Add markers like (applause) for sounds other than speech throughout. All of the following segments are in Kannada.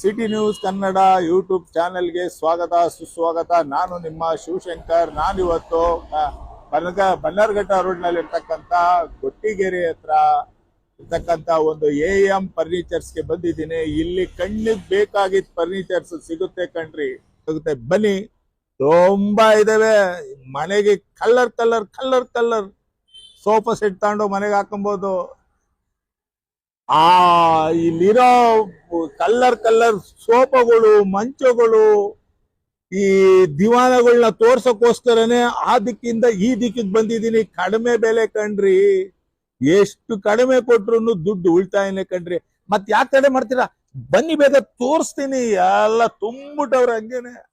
ಸಿಟಿ ನ್ಯೂಸ್ ಕನ್ನಡ ಯೂಟ್ಯೂಬ್ ಚಾನೆಲ್ಗೆ ಸ್ವಾಗತ, ಸುಸ್ವಾಗತ. ನಾನು ನಿಮ್ಮ ಶಿವಶಂಕರ್. ನಾನಿವತ್ತು ಇವತ್ತು ಬನಗ, ಬನ್ನರ್ಘಟ್ಟ ರೋಡ್ನಲ್ಲಿ ಇರ್ತಕ್ಕಂಥ ಗೊಟ್ಟಿಗೆರೆ ಹತ್ರ ಇರ್ತಕ್ಕಂಥ ಒಂದು ಎ ಎಂ ಫರ್ನಿಚರ್ಸ್ಗೆ ಬಂದಿದ್ದೀನಿ. ಇಲ್ಲಿ ಕಣ್ಣಿಗೆ ಬೇಕಾಗಿದ್ದ ಫರ್ನಿಚರ್ಸ್ ಸಿಗುತ್ತೆ ಕಣ್ರಿ. ಸಿಗುತ್ತೆ. ಬನ್ನಿ. ತುಂಬಾ ಇದಾವೆ. ಮನೆಗೆ colour colour colour colour sofa set ತಗೊಂಡು ಮನೆಗೆ ಹಾಕೊಬಹುದು ಆ, ಇಲ್ಲಿರೋ ಕಲ್ಲರ್ ಕಲ್ಲರ್ ಸೋಪಗಳು, ಮಂಚಗಳು, ಈ ದಿವಾನಗಳನ್ನ ತೋರ್ಸಕ್ಕೋಸ್ಕರನೇ ಆ ದಿಕ್ಕಿಂದ ಈ ದಿಕ್ಕಿಗೆ ಬಂದಿದ್ದೀನಿ. ಕಡಿಮೆ ಬೆಲೆ ಕಣ್ರಿ. ಎಷ್ಟು ಕಡಿಮೆ ಕೊಟ್ರು ದುಡ್ಡು ಉಳಿತಾಯನೇ ಕಣ್ರಿ. ಮತ್ ಯಾಕೆ ತಡೆ ಮಾಡ್ತೀರಾ? ಬನ್ನಿ ಬೇಗ, ತೋರಿಸ್ತೀನಿ. ಎಲ್ಲ ತುಂಬಿಟ್ಟವ್ರ ಹಂಗೇನೆ.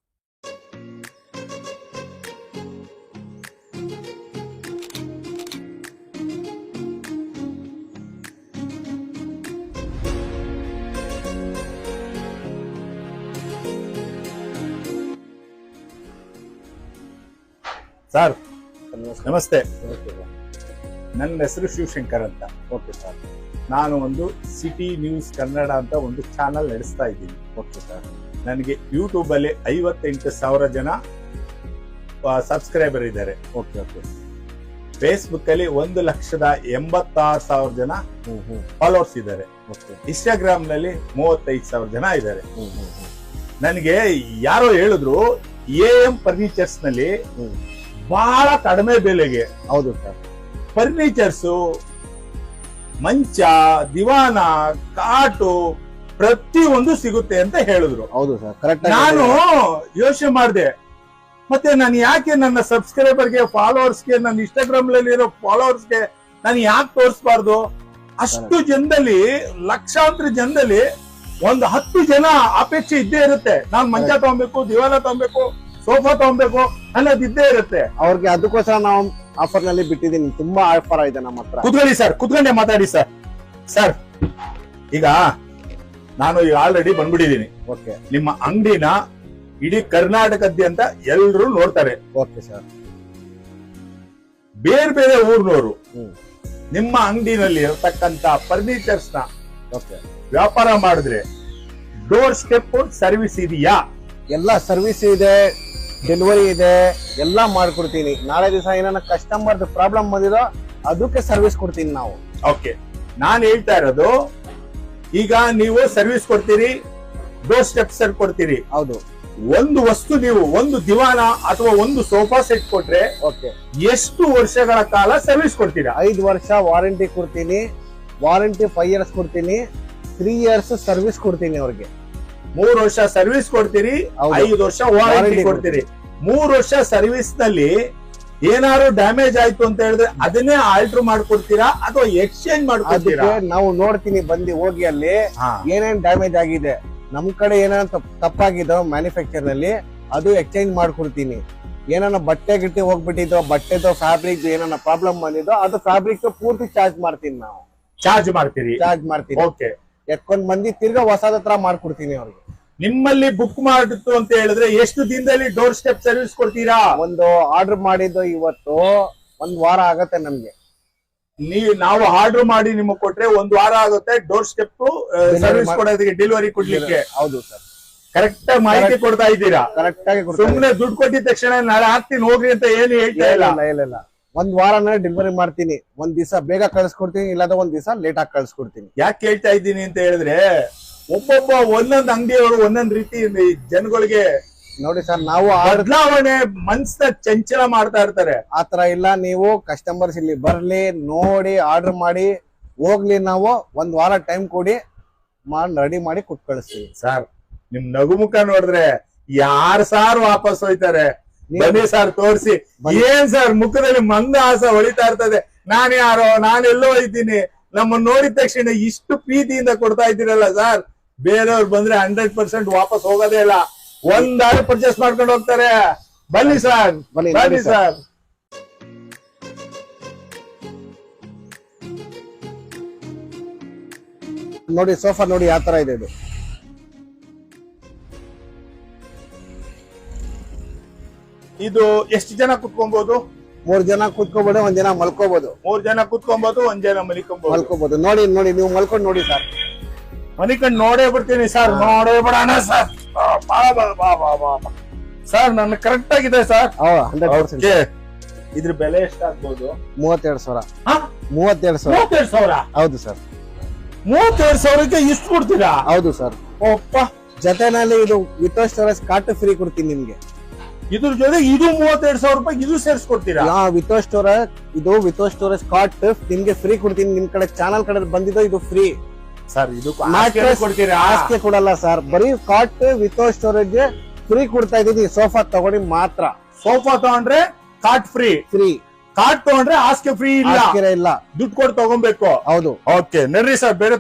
ಸರ್. ನಮಸ್ತೆ. ನನ್ನ ಹೆಸರು ಶಿವಶಂಕರ್ ಅಂತ. Okay sir. ನಾನು ಒಂದು ಸಿಟಿ ನ್ಯೂಸ್ ಕನ್ನಡ ಅಂತ ಒಂದು ಚಾನಲ್ ನಡೆಸ್ತಾ ಇದ್ದೀನಿ. Okay sir. ನನಗೆ ಯೂಟ್ಯೂಬಲ್ಲಿ ಐವತ್ತೆಂಟು ಸಾವಿರ ಜನ ಸಬ್ಸ್ಕ್ರೈಬರ್ ಇದ್ದಾರೆ. Okay okay. ಫೇಸ್ಬುಕ್ಕಲ್ಲಿ ಒಂದು ಲಕ್ಷದ ಎಂಬತ್ತಾರು ಸಾವಿರ ಜನ ಫಾಲೋವರ್ಸ್ ಇದ್ದಾರೆ. ಓಕೆ. ಇನ್ಸ್ಟಾಗ್ರಾಮ್ನಲ್ಲಿ ಮೂವತ್ತೈದು ಸಾವಿರ ಜನ ಇದ್ದಾರೆ. ನನಗೆ ಯಾರೋ ಹೇಳಿದ್ರು ಎ ಎಂ ಫರ್ನಿಚರ್ಸ್ನಲ್ಲಿ ಬಹಳ ಕಡಿಮೆ ಬೆಲೆಗೆ. ಹೌದು ಸರ್ ಫರ್ನಿಚರ್ಸು ಮಂಚ ದಿವಾನ ಕಾಟು ಪ್ರತಿಯೊಂದು ಸಿಗುತ್ತೆ ಅಂತ ಹೇಳಿದ್ರು. ಹೌದು ಸರ್ ಕರೆಕ್ಟ್ ನಾನು ಯೋಚನೆ ಮಾಡಿದೆ. ಮತ್ತೆ ನಾನು ಯಾಕೆ ನನ್ನ ಸಬ್ಸ್ಕ್ರೈಬರ್ಗೆ ಫಾಲೋವರ್ಸ್ಗೆ ನನ್ನ ಇನ್ಸ್ಟಾಗ್ರಾಮ್ ಇರೋ ಫಾಲೋವರ್ಸ್ಗೆ ನಾನು ಯಾಕೆ ತೋರಿಸಬಾರ್ದು? ಅಷ್ಟು ಜನದಲ್ಲಿ ಲಕ್ಷಾಂತರ ಜನದಲ್ಲಿ ಒಂದು ಹತ್ತು ಜನ ಅಪೇಕ್ಷೆ ಇದ್ದೇ ಇರುತ್ತೆ. ನಾನು ಮಂಚ ತಗೊಬೇಕು ದಿವಾನ ತಗೊಬೇಕು ಸೋಫಾ ತಗೊಬೇಕು. ಅನ್ನೋದು ಇದ್ದೇ ಇರುತ್ತೆ. ಅವ್ರಿಗೆ ಅದಕ್ಕೋಸ್ಕರ ನಾವು ಆಫರ್ನಲ್ಲಿ ಬಿಟ್ಟಿದ್ದೀನಿ ತುಂಬಾ ಆಫರ್ ಇದೆ ನಮ್ಮ ಹತ್ರ. ಕುತ್ಕೊಳ್ಳಿ ಸರ್ ಕುತ್ಕೊಂಡೆ ಮಾತಾಡಿ ಸರ್. ಸರ್ ಈಗ ನಾನು ಈಗ ಆಲ್ರೆಡಿ ಬಂದ್ಬಿಟ್ಟಿದ್ದೀನಿ ಓಕೆ. ನಿಮ್ಮ ಅಂಗಡಿನ ಇಡೀ ಕರ್ನಾಟಕದ್ಯಂತ ಎಲ್ಲರೂ ನೋಡ್ತಾರೆ. Okay sir. ಬೇರೆ ಬೇರೆ ಊರ್ನವರು ನಿಮ್ಮ ಅಂಗಡಿನಲ್ಲಿ ಇರತಕ್ಕಂತ ಫರ್ನಿಚರ್ಸ್ನ ಓಕೆ. ವ್ಯಾಪಾರ ಮಾಡಿದ್ರೆ ಡೋರ್ ಸ್ಟೆಪ್ ಸರ್ವಿಸ್ ಇದೆಯಾ? ಎಲ್ಲ ಸರ್ವಿಸ್ ಇದೆ. ಡೆಲಿವರಿ ಇದೆ ಎಲ್ಲ ಮಾಡ್ಕೊಡ್ತೀನಿ. ನಾಳೆ ದಿವಸ ಏನಾರ ಕಸ್ಟಮರ್ ಪ್ರಾಬ್ಲಮ್ ಬಂದಿರೋ ಅದಕ್ಕೆ ಸರ್ವಿಸ್ ಕೊಡ್ತೀನಿ ನಾವು. ಓಕೆ ನಾನು ಹೇಳ್ತಾ ಇರೋದು ಈಗ ನೀವು ಸರ್ವಿಸ್ ಕೊಡ್ತೀರಿ ಡೋರ್ ಸ್ಟೆಪ್ಸ್ ಕೊಡ್ತೀರಿ. ಹೌದು. ಒಂದು ವಸ್ತು ನೀವು ಒಂದು ದಿವಾನ ಅಥವಾ ಒಂದು ಸೋಫಾ ಸೆಟ್ ಕೊಟ್ರೆ ಓಕೆ ಎಷ್ಟು ವರ್ಷಗಳ ಕಾಲ ಸರ್ವಿಸ್ ಕೊಡ್ತೀರಾ? ಐದು ವರ್ಷ ವಾರಂಟಿ ಕೊಡ್ತೀನಿ ವಾರಂಟಿ ಫೈವ್ ಇಯರ್ಸ್ ಕೊಡ್ತೀನಿ ತ್ರೀ ಇಯರ್ಸ್ ಸರ್ವಿಸ್ ಕೊಡ್ತೀನಿ ಅವ್ರಿಗೆ. ಮೂರು ವರ್ಷ ಸರ್ವಿಸ್ ಕೊಡ್ತೀರಿ. ಐದು ವರ್ಷ ವಾರಂಟಿ ಕೊಡ್ತೀರಿ. ಮೂರು ವರ್ಷ ಸರ್ವಿಸ್ನಲ್ಲಿ ಏನಾದ್ರು ಡ್ಯಾಮೇಜ್ ಆಯ್ತು ಅಂತ ಹೇಳಿದ್ರೆ ಅದನ್ನೇ ಆಲ್ಟರ್ ಮಾಡ್ಕೊಡ್ತೀರಾ ಅಥವಾ ಎಕ್ಸ್ಚೇಂಜ್ ಮಾಡ್ಕೊಡ್ತೀರಾ? ನಾವು ನೋಡ್ತೀನಿ ಬಂದು ಹೋಗಿ ಅಲ್ಲಿ. ಏನೇನ್ ಡ್ಯಾಮೇಜ್ ಆಗಿದೆ. ನಮ್ ಕಡೆ ಏನಾನ ತಪ್ಪಾಗಿದ್ದೋ ತಪ್ಪಾಗಿದೋ ಮ್ಯಾನುಫ್ಯಾಕ್ಚರ್ನಲ್ಲಿ ಅದು ಎಕ್ಸ್ಚೇಂಜ್ ಮಾಡ್ಕೊಡ್ತೀನಿ. ಏನಾನ ಬಟ್ಟೆ ಗಿಟ್ಟೆ ಹೋಗ್ಬಿಟ್ಟಿದ್ದೋ ಬಟ್ಟೆದು ಫ್ಯಾಬ್ರಿಕ್ ಏನಾನ ಪ್ರಾಬ್ಲಮ್ ಬಂದಿದ್ದೋ ಅದು ಫ್ಯಾಬ್ರಿಕ್ ಪೂರ್ತಿ ಚಾರ್ಜ್ ಮಾಡ್ತೀನಿ ನಾವು. ಚಾರ್ಜ್ ಮಾಡ್ತೀರಿ. ಚಾರ್ಜ್ ಮಾಡ್ತೀನಿ. ಓಕೆ ಎತ್ಕೊಂಡ್ ಮಂದಿ ತಿರ್ಗಾ ಹೊಸದ ಹತ್ರ ಮಾಡ್ಕೊಡ್ತೀನಿ ಅವ್ರಿಗೆ. ನಿಮ್ಮಲ್ಲಿ ಬುಕ್ ಮಾಡಿತ್ತು ಅಂತ ಹೇಳಿದ್ರೆ ಎಷ್ಟು ದಿನದಲ್ಲಿ ಡೋರ್ ಸ್ಟೆಪ್ ಸರ್ವಿಸ್ ಕೊಡ್ತೀರಾ? ಒಂದು ಆರ್ಡರ್ ಮಾಡಿದ್ದು ಇವತ್ತು ಒಂದ್ ವಾರ ಆಗತ್ತೆ ನಮ್ಗೆ. ನೀವು ನಾವು ಆರ್ಡರ್ ಮಾಡಿ ನಿಮಗೆ ಕೊಟ್ರೆ ಒಂದ್ ವಾರ ಆಗುತ್ತೆ ಡೋರ್ ಸ್ಟೆಪ್ ಸರ್ವಿಸ್ ಕೊಡೋದಕ್ಕೆ ಡೆಲಿವರಿ ಕೊಡ್ಲಿಕ್ಕೆ. ಹೌದು ಸರ್. ಕರೆಕ್ಟ್ ಆಗಿ ಮಾಹಿತಿ ಕೊಡ್ತಾ ಇದ್ದೀರಾ? ಕರೆಕ್ಟ್ ಆಗಿ. ಸುಮ್ನೆ ದುಡ್ಡು ಕೊಟ್ಟಿದ ತಕ್ಷಣ ನಾಳೆ ಹಾಕ್ತೀನಿ ಹೋಗ್ರಿ ಅಂತ ಏನು ಹೇಳ್ತಾ ಇಲ್ಲ. ಇಲ್ಲ ಇಲ್ಲ ಇಲ್ಲ ಒಂದ್ ವಾರನೇ ಡೆಲಿವರಿ ಮಾಡ್ತೀನಿ. ಒಂದ್ ದಿವಸ ಬೇಗ ಕಳ್ಸ್ಕೊಡ್ತೀನಿ ಇಲ್ಲಾಂದ್ರೆ ಒಂದ್ ದಿವಸ ಲೇಟ್ ಆಗಿ ಕಳ್ಸ್ಕೊಡ್ತೀನಿ. ಯಾಕೆ ಹೇಳ್ತಾ ಇದ್ದೀನಿ ಅಂತ ಹೇಳಿದ್ರೆ ಒಬ್ಬೊಬ್ಬ ಒಂದೊಂದ್ ಅಂಗಡಿಯವರು ಒಂದೊಂದ್ ರೀತಿ ಈ ಜನಗಳಿಗೆ ನೋಡಿ ಸರ್ ನಾವು ಆರ್ಡರ್ ಬದಲಾವಣೆ ಮನ್ಸನ್ನ ಚಂಚಲ ಮಾಡ್ತಾ ಇರ್ತಾರೆ. ಆತರ ಇಲ್ಲ ನೀವು ಕಸ್ಟಮರ್ಸ್ ಇಲ್ಲಿ ಬರ್ಲಿ ನೋಡಿ ಆರ್ಡರ್ ಮಾಡಿ ಹೋಗ್ಲಿ ನಾವು ಒಂದ್ ವಾರ ಟೈಮ್ ಕೊಡಿ ಮಾಡಿ ರೆಡಿ ಮಾಡಿ ಕೊಟ್ಟು ಕಳಿಸ್ತೀವಿ ಸರ್ ನಿಮ್ ನಗುಮುಖ ನೋಡಿದ್ರೆ ಯಾರ್ ಸಾರ್ ವಾಪಸ್ ಹೋಯ್ತಾರೆ? ಬನ್ನಿ ಸರ್ ತೋರಿಸಿ. ಏನ್ ಸರ್ ಮುಖದಲ್ಲಿ ಮಂದ ಆಸ ಹೊಳಿತಾ ಇರ್ತದೆ? ನಾನ್ ಯಾರೋ ನಾನೆಲ್ಲೋ ಇದ್ದೀನಿ. ನಮ್ಮನ್ನ ನೋಡಿದ ತಕ್ಷಣ ಇಷ್ಟು ಪ್ರೀತಿಯಿಂದ ಕೊಡ್ತಾ ಇದ್ದೀರಲ್ಲ ಸರ್. ಬೇರೆಯವ್ರು ಬಂದ್ರೆ ಹಂಡ್ರೆಡ್ ಪರ್ಸೆಂಟ್ ವಾಪಸ್ ಹೋಗೋದೇ ಇಲ್ಲ. ಒಂದಾರು ಪರ್ಚೇಸ್ ಮಾಡ್ಕೊಂಡು ಹೋಗ್ತಾರೆ. ಬನ್ನಿ ಸರ್ ಬನ್ನಿ, ಬನ್ನಿ ನೋಡಿ ಸರ್. ಸರ್ ನೋಡಿ ಸೋಫಾ ನೋಡಿ ಯಾವ ತರ ಇದೆ ಇದು. ಇದು ಎಷ್ಟು ಜನ ಕುತ್ಕೊಬಹುದು ಮೂರ್ ಜನ ಕೂತ್ಕೋಬಹುದು ಒಂದ್ ಜನ ಮಲ್ಕೋಬಹುದು ಮೂರ್ ಜನ ಕುತ್ಕೊಬಹುದು ಒಂದ್ ಜನ ಮಲಿಕೋಬಹುದು ಮಲ್ಕೋಬಹುದು ನೋಡಿ ನೋಡಿ ನೀವು ಮಲ್ಕೊಂಡು ನೋಡಿ ಸರ್ ಮನಿ ಕಂಡು ನೋಡೇ ಬಿಡ್ತೀನಿ ಸರ್ ನೋಡೇ ಬಿಡೋಣ ಸರ್ ಬಾ ಬಾ ಬಾ ಬಾ ಬಾ ಬಾ. ಸರ್ ನನ್ನ ಕರೆಕ್ಟ್ ಆಗಿದೆ ಸರ್ ಇದ್ರ ಬೆಲೆ ಎಷ್ಟಾಗ್ಬೋದು? ಮೂವತ್ತೆರಡು ಸಾವಿರ. ಹಾ? ಮೂವತ್ತೆರಡು ಸಾವಿರ. ಮೂವತ್ತೆರಡು ಸಾವಿರ? ಹೌದು ಸರ್ ಮೂವತ್ತೆರಡು ಸಾವಿರಕ್ಕೆ ಇಷ್ಟು ಕೊಡ್ತೀರಾ? ಹೌದು ಸರ್ ಒಪ್ಪ. ಜೊತೆನಲ್ಲಿ ಇದು ವಿತ್ ಸ್ಟೋರೇಜ್ ಕಾಟು ಫ್ರೀ ಕೊಡ್ತೀನಿ ನಿಮ್ಗೆ. ಇದ್ರ ಜೊತೆ ಇದು ಮೂವತ್ತೆರಡು ಸಾವಿರ ರೂಪಾಯಿ ಇದು ಸೇರಿಸ್ಕೊಡ್ತೀರಾ? ವಿತ್ ಸ್ಟೋರೇಜ್ ಇದು ವಿತ್ ಸ್ಟೋರೇಜ್ ಕಾಟ್ ನಿಮ್ಗೆ ಫ್ರೀ ಕೊಡ್ತೀನಿ. ನಿಮ್ ಕಡೆ ಚಾನಲ್ ಕಡೆ ಬಂದಿದ್ದು ಇದು ಫ್ರೀ ಸರ್ ಇದು ಕೊಡ್ತೀರಿ? ಆಸ್ತಿ ಕೊಡಲ್ಲ ಸರ್. ಬರೀ ಕಾಟ್ ವಿತ್ ಸ್ಟೋರೇಜ್ ಫ್ರೀ ಕೊಡ್ತಾ ಇದೀನಿ ಸೋಫಾ ತಗೊಂಡಿ ಮಾತ್ರ. ಸೋಫಾ ತಗೊಂಡ್ರೆ ಕಾಟ್ ಫ್ರೀ ಫ್ರೀ ಕಾಟ್ ತಗೊಂಡ್ರೆ ಆಸ್ಕೆ ಫ್ರೀ ಇಲ್ಲ. ಇಲ್ಲ. ದುಡ್ಡು ಕೊಟ್ಟು ತಗೊಬೇಕು ಹೌದು. ಓಕೆ ನಡ್ರಿ ಸರ್ ಬೇರೆ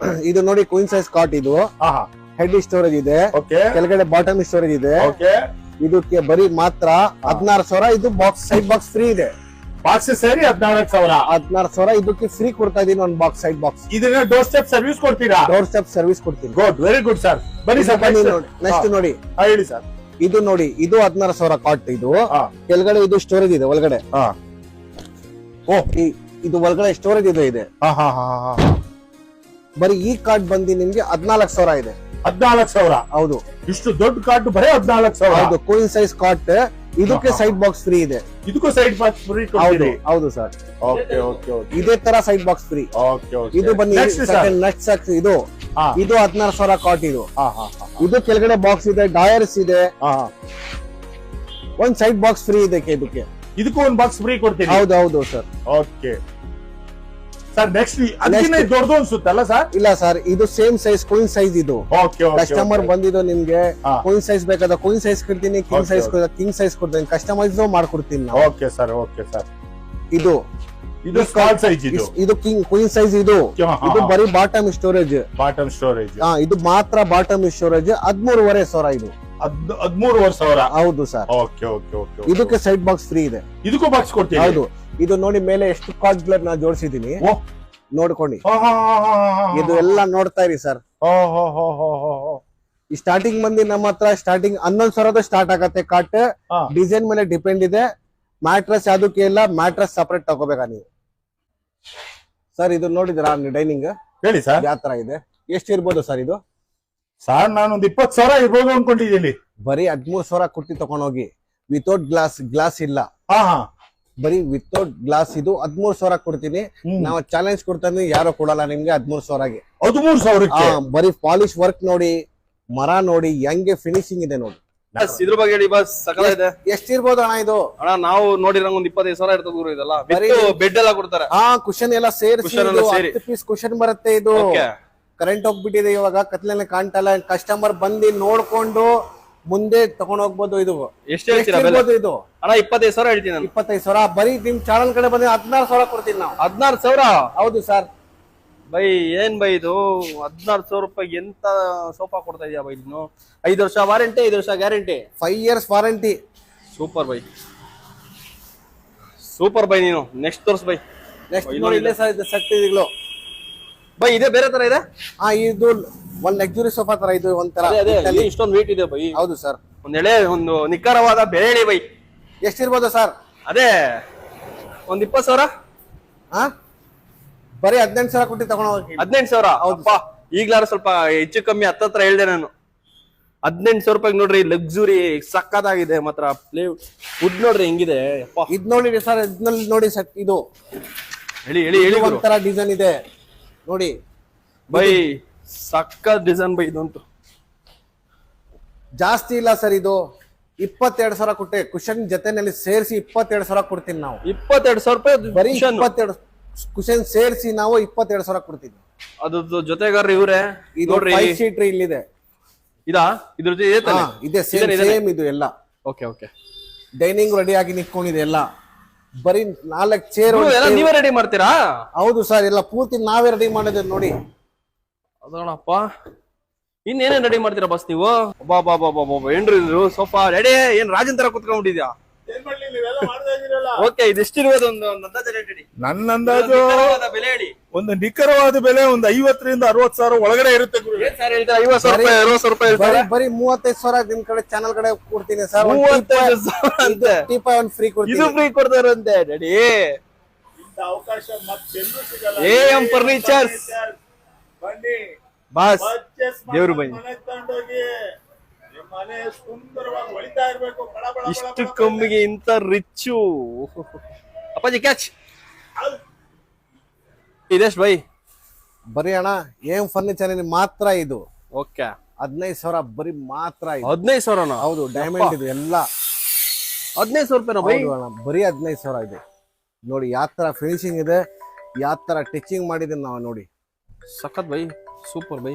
(clears throat) ಇದು ನೋಡಿ ಕ್ವೀನ್ ಸೈಜ್ ಕಾಟ್ ಇದು. ಹೆಡ್ ಸ್ಟೋರೇಜ್ ಇದೆ. ಓಕೆ ಕೆಳಗಡೆ ಬಾಟಮ್ ಸ್ಟೋರೇಜ್ ಇದೆ. ಓಕೆ ಇದಕ್ಕೆ ಬರೀ ಮಾತ್ರ ಹದಿನಾರು ಸಾವಿರ. ಇದು ಬಾಕ್ಸ್ ಸೈಡ್ ಬಾಕ್ಸ್ ಫ್ರೀ ಇದೆ. ಬಾಕ್ಸ್ ಸೇರಿ ಹದಿನಾಲ್ಕು ಸಾವಿರ. ಹದಿನಾರು ಸಾವಿರ. ಇದಕ್ಕೆ ಫ್ರೀ ಕೊಡ್ತಾ ಇದೀನಿ ಒಂದು ಬಾಕ್ಸ್ ಸೈಡ್ ಬಾಕ್ಸ್ ಇದನ್ನ ಡೋರ್ ಸ್ಟೆಪ್ ಸರ್ವಿಸ್ ಕೊಡ್ತೀರಾ? ಡೋರ್ ಸ್ಟೆಪ್ ಸರ್ವಿಸ್ ಕೊಡ್ತೀನಿ. ಗುಡ್ ವೆರಿ ಗುಡ್ ಸರ್ ಬನ್ನಿ ಸರ್ ಬನ್ನಿ ನೋಡಿ. ನೆಕ್ಸ್ಟ್ ನೋಡಿ. ಹೇಳಿ ಸರ್ ಇದು ನೋಡಿ. ಇದು ಹದಿನಾರು ಸಾವಿರ ಕಾಟ್ ಇದು. ಕೆಳಗಡೆ ಇದು ಸ್ಟೋರೇಜ್ ಇದೆ ಒಳಗಡೆ. ಹಾ. ಓ. ಈ- ಇದು ಒಳಗಡೆ ಸ್ಟೋರೇಜ್ ಇದೆ ಇದೆ. ಹಾ ಹಾ ಹಾ ಹಾ ಬರೀ ಈ ಕಾರ್ಡ್ ಬಂದು ನಿಮ್ಗೆ ಹದಿನಾಲ್ಕು ಸಾವಿರ ಇದೆ. ಹದಿನಾಲ್ಕು ಸಾವಿರ. ಹೌದು. ಇಷ್ಟು ದೊಡ್ಡ ಕಾರ್ಡ್ ಬರೀ ಹದಿನಾಲ್ಕು ಸಾವಿರ. ಹೌದು. ಕ್ವೀನ್ ಸೈಜ್ ಕಾಟ್ ಇದಕ್ಕೆ ಸೈಡ್ ಬಾಕ್ಸ್ ಫ್ರೀ ಇದೆ. ಇದಕ್ಕೂ ಸೈಡ್ ಬಾಕ್ಸ್ ಫ್ರೀ ಹೌದು ಹೌದು ಸರ್ ಓಕೆ ಓಕೆ ಓಕೆ. ಇದೇ ತರ side box free okay okay. ಇದು ಬನ್ನಿ ನೆಕ್ಸ್ಟ್ ಸರ್ ನೆಕ್ಸ್ಟ್ ಇದು. ಇದು ಹದಿನಾರು ಸಾವಿರ ಕಾಟ್ ಇದು. ಇದು ಕೆಳಗಡೆ ಬಾಕ್ಸ್ ಇದೆ ಡಯರ್ಸ್ ಇದೆ. ಒಂದ್ ಸೈಡ್ ಬಾಕ್ಸ್ ಫ್ರೀ ಇದೆ ಇದಕ್ಕೆ. ಇದಕ್ಕೂ ಒಂದು ಬಾಕ್ಸ್ ಫ್ರೀ ಕೊಡ್ತೀನಿ. ಹೌದು ಹೌದು ಸರ್ ಓಕೆ. ಸರ್ ನೆಕ್ಸ್ಟ್ ಅದಕ್ಕಿಂತ. ದೊಡ್ಡದು ಅನ್ಸುತ್ತಲ್ಲ ಸರ್ ಇಲ್ಲ ಸರ್ ಇದು ಸೇಮ್ ಸೈಜ್ ಕ್ವೀನ್ ಸೈಜ್ ಇದು. ಓಕೆ ಕಸ್ಟಮರ್ ಬಂದಿದ್ದು ನಿಮ್ಗೆ. ಕ್ವೀನ್ ಸೈಜ್ ಬೇಕಾದ ಕ್ವೀನ್ ಸೈಜ್ ಕೊಡ್ತೀನಿ ಕಿಂಗ್ ಸೈಜ್ ಕಿಂಗ್ ಸೈಜ್ ಕೊಡ್ತೀನಿ. ಕಸ್ಟಮೈಸ್ ಮಾಡ್ಕೊಡ್ತೀನಿ ಓಕೆ ಸರ್ ಓಕೆ ಸರ್ ಇದು. ಇದು ಸ್ಮಾಲ್ ಸೈಜ್ ಇದು. ಇದು ಕಿಂಗ್ ಕ್ವೀನ್ ಸೈಜ್ ಇದು. ಇದು. ಬರೀ ಬಾಟಮ್ ಸ್ಟೋರೇಜ್ ಬಾಟಮ್ ಸ್ಟೋರೇಜ್ ಇದು ಮಾತ್ರ ಬಾಟಮ್ ಸ್ಟೋರೇಜ್ ಹದ್ಮೂರುವರೆ ಸಾವಿರ ಇದು. ಹದಿಮೂರುವರೆ ಸಾವಿರ ಹೌದು ಸರ್ ಓಕೆ ಓಕೆ ಓಕೆ ಇದಕ್ಕೆ ಸೈಡ್ ಬಾಕ್ಸ್ ಫ್ರೀ ಇದೆ. ಇದಕ್ಕೂ ಬಾಕ್ಸ್ ಕೊಡ್ತೀನಿ ಹೌದು. ಇದು ನೋಡಿ ಮೇಲೆ ಎಷ್ಟು ಕಾರ್ಡ್ ನಾ ಜೋಡಿಸಿದೀನಿ ನೋಡ್ಕೊಂಡು. ಇದು ಎಲ್ಲ ನೋಡ್ತಾ ಇರಿ ಸರ್. ಈ ಸ್ಟಾರ್ಟಿಂಗ್ ಮಂದಿ ನಮ್ಮ ಹತ್ರ ಸ್ಟಾರ್ಟಿಂಗ್ ಹನ್ನೊಂದು ಸಾವಿರದ ಸ್ಟಾರ್ಟ್ ಆಗತ್ತೆ ಕಾಟ್ ಡಿಸೈನ್ ಮೇಲೆ ಡಿಪೆಂಡ್ ಇದೆ. ಮ್ಯಾಟ್ರಸ್ ಯಾವ್ದಕ್ಕೆ ಇಲ್ಲ ಮ್ಯಾಟ್ರಸ್ ಸಪರೇಟ್ ತಗೋಬೇಕಾ ನೀವು? ಸರ್ ಇದು ನೋಡಿದ್ರ ಡೈನಿಂಗ್ ಹೇಳಿ ಸರ್ ಯಾವ ತರ ಇದೆ? ಎಷ್ಟು ಇರ್ಬೋದು ಸರ್ ಇದು? ಸರ್ ನಾನೊಂದ್ ಇಪ್ಪತ್ ಸಾವಿರ ಇರ್ಬೋದು ಅನ್ಕೊಂಡಿದ್ದೀನಿ. ಬರೀ ಹದ್ಮೂರ್ ಸಾವಿರ ಕೊಟ್ಟು ತಗೊಂಡೋಗಿ ವಿತೌಟ್ ಗ್ಲಾಸ್ ಗ್ಲಾಸ್ ಇಲ್ಲ. ಹಾ ಹಾ. ಬರೀ ವಿತೌಟ್ ಗ್ಲಾಸ್ ಇದು ಹದ್ಮೂರು ಸಾವಿರ ಕೊಡ್ತೀನಿ. ನಾವ್ ಚಾಲೆಂಜ್ ಕೊಡ್ತಾನೆ ಯಾರು ಕೊಡಲ್ಲ ನಿಮ್ಗೆ ಹದ್ಮೂರ್ ಸಾವಿರಗೆ ಹದಿಮೂರು ಸಾವಿರ ಬರೀ ಪಾಲಿಶ್ ವರ್ಕ್ ನೋಡಿ ಮರ ನೋಡಿ ಹೆಂಗೆ ಫಿನಿಶಿಂಗ್ ಇದೆ ನೋಡಿ. ಬಸ್ ಇದ್ರ ಬಗ್ಗೆ ಹೇಳಿ ಬಸ್ ಸಕಲ ಇದೆ. ಎಷ್ಟಿರ್ಬೋದು ಅಣ್ಣ ಇದು? ಅಣ್ಣ ನಾವು ನೋಡಿರಂಗ್ ಒಂದ್ ಇಪ್ಪತ್ತೈದು ಸಾವಿರ ಇರ್ತದೆ ಗುರು ಇದೆಲ್ಲ. ಬರೀ- ಬೆಡ್ ಎಲ್ಲ ಕೊಡ್ತಾರೆ. ಹಾ ಕುಶನ್ ಎಲ್ಲ ಸೇರಿಸಿ Cushion ಎಲ್ಲ ಸೇರಿ. ಪೀಸ್ ಕುಶನ್ ಬರುತ್ತೆ ಇದು. ಓಕೆ ಕರೆಂಟ್ ಹೋಗ್ಬಿಟ್ಟಿದೆ ಇವಾಗ ಕತ್ಲೆನೆ ಕಾಣ್ತಲ್ಲ ಕಸ್ಟಮರ್ ಬಂದು ನೋಡ್ಕೊಂಡು ಮುಂದೆ ತಗೊಂಡ್ ಹೋಗ್ಬೋದು ಇದು. ಎಷ್ಟು ಹೇಳ್ತೀರಾ ಬೆಲೆ? ಇದು? ಅಣ್ಣ ಇಪ್ಪತ್ತೈದು ಸಾವಿರ ಹೇಳ್ತೀನಿ ನಾನು. ಇಪ್ಪತ್ತೈದು ಸಾವಿರ? ಬರೀ ನಿಮ್ ಚಾನಲ್ ಕಡೆ ಬಂದ್ರೆ ಹದಿನಾರು ಸಾವಿರ ಕೊಡ್ತೀನಿ ನಾವು. ಹದಿನಾರು ಸಾವಿರ? ಹೌದು ಸರ್ ಬೈ ಏನ್ ಬೈ ಇದು? ಹದಿನಾರು ಸಾವಿರ ರೂಪಾಯಿ ಎಂತ ಸೋಫಾ ಕೊಡ್ತಾ ಇದೀಯಾ ಬೈ ನೀನು? ಐದು ವರ್ಷ ವಾರಂಟಿ ಐದು ವರ್ಷ guarantee five years warranty super by. Super ಬೈ ನೀನು. ನೆಕ್ಸ್ಟ್ ತೋರ್ಸ್ ಬೈ. ನೆಕ್ಸ್ಟ್ ನೋಡಿ. ಇಲ್ಲೇ. ಸರ್ ಇದು ಸೆಟ್ ಇದಿಗ್ಲು ಬೈ ಇದೆ ಬೇರೆ ತರ ಇದೆ? ಹಾ ಇದು ಒಂದ್ ಲಕ್ಸುರಿ ಸೋಫಾ ತರ ಇದು ಒಂಥರ. ಇಷ್ಟೊಂದು ವೇಟ್ ಇದೆ ಬೈ. ಹೌದು ಸರ್ ಒಂದ್ ಎಳೆ ಒಂದು ನಿಖರವಾದ ಬೆಳೆ ಎಳೆ ಬೈ. ಎಷ್ಟಿರ್ಬೋದು ಸರ್ ಅದೇ ಒಂದ್ ಇಪ್ಪತ್ ಸಾವಿರ? ಹಾ ಬರೀ ಹದಿನೆಂಟು ಸಾವಿರ ಕೊಟ್ಟಿ ತಗೊಂಡ್ ಹೋಗಿ ಹದಿನೆಂಟು ಸಾವಿರ? ಹೌದಪ್ಪ ಈಗ್ಲಾರು ಸ್ವಲ್ಪ ಹೆಚ್ಚು ಕಮ್ಮಿ ಹತ್ತತ್ರ ಹೇಳ್ದೆ ನಾನು. ಹದಿನೆಂಟು ಸಾವಿರ ರೂಪಾಯಿ ನೋಡ್ರಿ ಲಕ್ಸುರಿ ಸಕ್ಕದಾಗಿದೆ ಮಾತ್ರ. ಪ್ಲೇ ಫುಡ್ ನೋಡ್ರಿ ಹೆಂಗಿದೆ? ಇದ್ ನೋಡಿ ಸರ್ ಇದ್ನಲ್ಲಿ ನೋಡಿ ಸರ್ ಇದು. ಹೇಳಿ ಹೇಳಿ ಹೇಳಿ. ಒಂಥರ ಡಿಸೈನ್ ಇದೆ. ನೋಡಿ. ಬೈ ಸಕ್ಕ ಡಿಸೈನ್ ಬೈ ಇದಂತು ಜಾಸ್ತಿ ಇಲ್ಲ ಸರ್ ಇದು. ಇಪ್ಪತ್ತೆರಡು ಸಾವಿರ ಕೊಟ್ಟೆ. ಕುಶನ್ ಜೊತೆನಲ್ಲಿ ಸೇರಿಸಿ ಇಪ್ಪತ್ತೆರಡು ಸಾವಿರ ಕೊಡ್ತೀನಿ ನಾವು. ಇಪ್ಪತ್ತೆರಡು ಸಾವಿರ ರೂಪಾಯಿ ಬರೀ cushion. ಇಪ್ಪತ್ತೆರಡು ಕುಶನ್ ಸೇರಿಸಿ ನಾವು ಇಪ್ಪತ್ತೆರಡು ಸಾವಿರ ಕೊಡ್ತೀವಿ. ಅದ್ರದ್ದು ಜೊತೆಗಾರ ಇವ್ರೆ? ಇದು ನೋಡ್ರಿ. ಫೈವ್ ಇಲ್ಲಿದೆ. ಇದಾ? ಇದ್ರ ಜೊತೆ ಇದೆ ಹಾ, ತಾನೆ ಇದೆ ಸೇಮ್ ಸೇಮ್ ಇದು ಎಲ್ಲ. ಓಕೆ ಓಕೆ ಡೈನಿಂಗ್ ರೆಡಿ ಆಗಿ ನಿಂತ್ಕೊಂಡಿದೆ ಎಲ್ಲ. ಬರೀ ನಾಲ್ಕು ಚೇರ್ ಎಲ್ಲ ನೀವೇ ರೆಡಿ ಮಾಡ್ತೀರಾ? ಹೌದು ಸರ್ ಎಲ್ಲ ಪೂರ್ತಿ ನಾವೇ ರೆಡಿ ಮಾಡಿದ್ರೆ ನೋಡಿ. ಅದಣಪ್ಪ ಇನ್ನೇನೇನ್ ರೆಡಿ ಮಾಡ್ತೀರಾ ಬಸ್ ನೀವು? ಬಾ ಬಾ ಬಾ ಬಾ ಬಾ ಬಾ, ಏನ್ರಿ ಸೋಫಾ ರೆಡಿ ಏನ್ ರಾಜನ್ ತರ ಕುತ್ಕೊಂಡ್ಬಿಟ್ಟಿದ್ಯಾ? ಏನ್ ಮಾಡ್ಲಿ ನೀವೆಲ್ಲ ಮಾಡ್ತಾ ಇದೀರಲ್ಲ. ಓಕೆ ಇದು ಎಷ್ಟಿರ್ಬೋದು ಒಂದು ಒಂದು ಅಂದಾಜು ಹೇಳಿ ನನ್ನ ಅಂದಾಜು ಬೆಲೆ ಹೇಳಿ. ಒಂದು ನಿಖರವಾದ ಬೆಲೆ ಒಂದು ಐವತ್ತರಿಂದ ಅರವತ್ ಸಾವಿರ ಒಳಗಡೆ ಇರುತ್ತೆ ಗುರು ಸಾವಿರ ರೂಪಾಯಿ ಸಾವಿರ ರೂಪಾಯಿ ಬರೀ ಹೇಳ್ತಾರೆ? ಬರೀ ಮೂವತ್ತೈದು ಸಾವಿರ ನಿಮ್ ಕಡೆ ಚಾನಲ್ ಕಡೆ ಕೊಡ್ತೀನಿ ಸರ್. ಮೂವತ್ತೈದು ಸಾವಿರ ಅಂತೆ. ಟೀಪ ಒಂದು ಫ್ರೀ ಇದು ಕೊಡ್ತೀನಿ ಫ್ರೀ ಕೊಡ್ತಾರಂತೆ ರೆಡಿ ಅವಕಾಶ ಮತ್ತೆಲ್ಲೂ ಸಿಗಲ್ಲ. AM Furnitures. ಬನ್ನಿ. ಬಾಸ್ ದೇವ್ರು ಬೈ. ಮನೆಗ್ ತಗೊಂಡೋಗಿ ನಿಮ್ ಮನೆ ಸುಂದರವಾಗಿ ಹೊಳಿತಾ ಇರ್ಬೇಕು. ಬಡ ಬಡ ಬಡ ಇಷ್ಟು. ಕಮ್ಮಿಗೆ ಇಂತ ರಿಚ್ಚು ಅಪ್ಪಾಜಿ ಕ್ಯಾಚ್ ಇದೆಷ್ಟು ಬೈ. ಬರೀ ಅಣ್ಣ ಏನ್ ಫರ್ನಿಚರ್ ಮಾತ್ರ ಇದು. ಓಕೆ. ಹದಿನೈದು ಸಾವಿರ ಬರೀ ಮಾತ್ರ ಹದಿನೈದು ಸಾವಿರ ಹೌದು ಡೈಮಂಡ್ ಇದು ಎಲ್ಲ. ಹದಿನೈದು ಸಾವಿರ ರೂಪಾಯಿ ಬರೀ ಹದಿನೈದು ಸಾವಿರ ಇದೆ. ನೋಡಿ ಯಾವ ತರ ಫಿನಿಶಿಂಗ್ ಇದೆ ಯಾವ ಟಿಚಿಂಗ್ ಟಚಿಂಗ್ ನಾವು ನೋಡಿ. ಸಖತ್ ಬೈ ಸೂಪರ್ ಬೈ.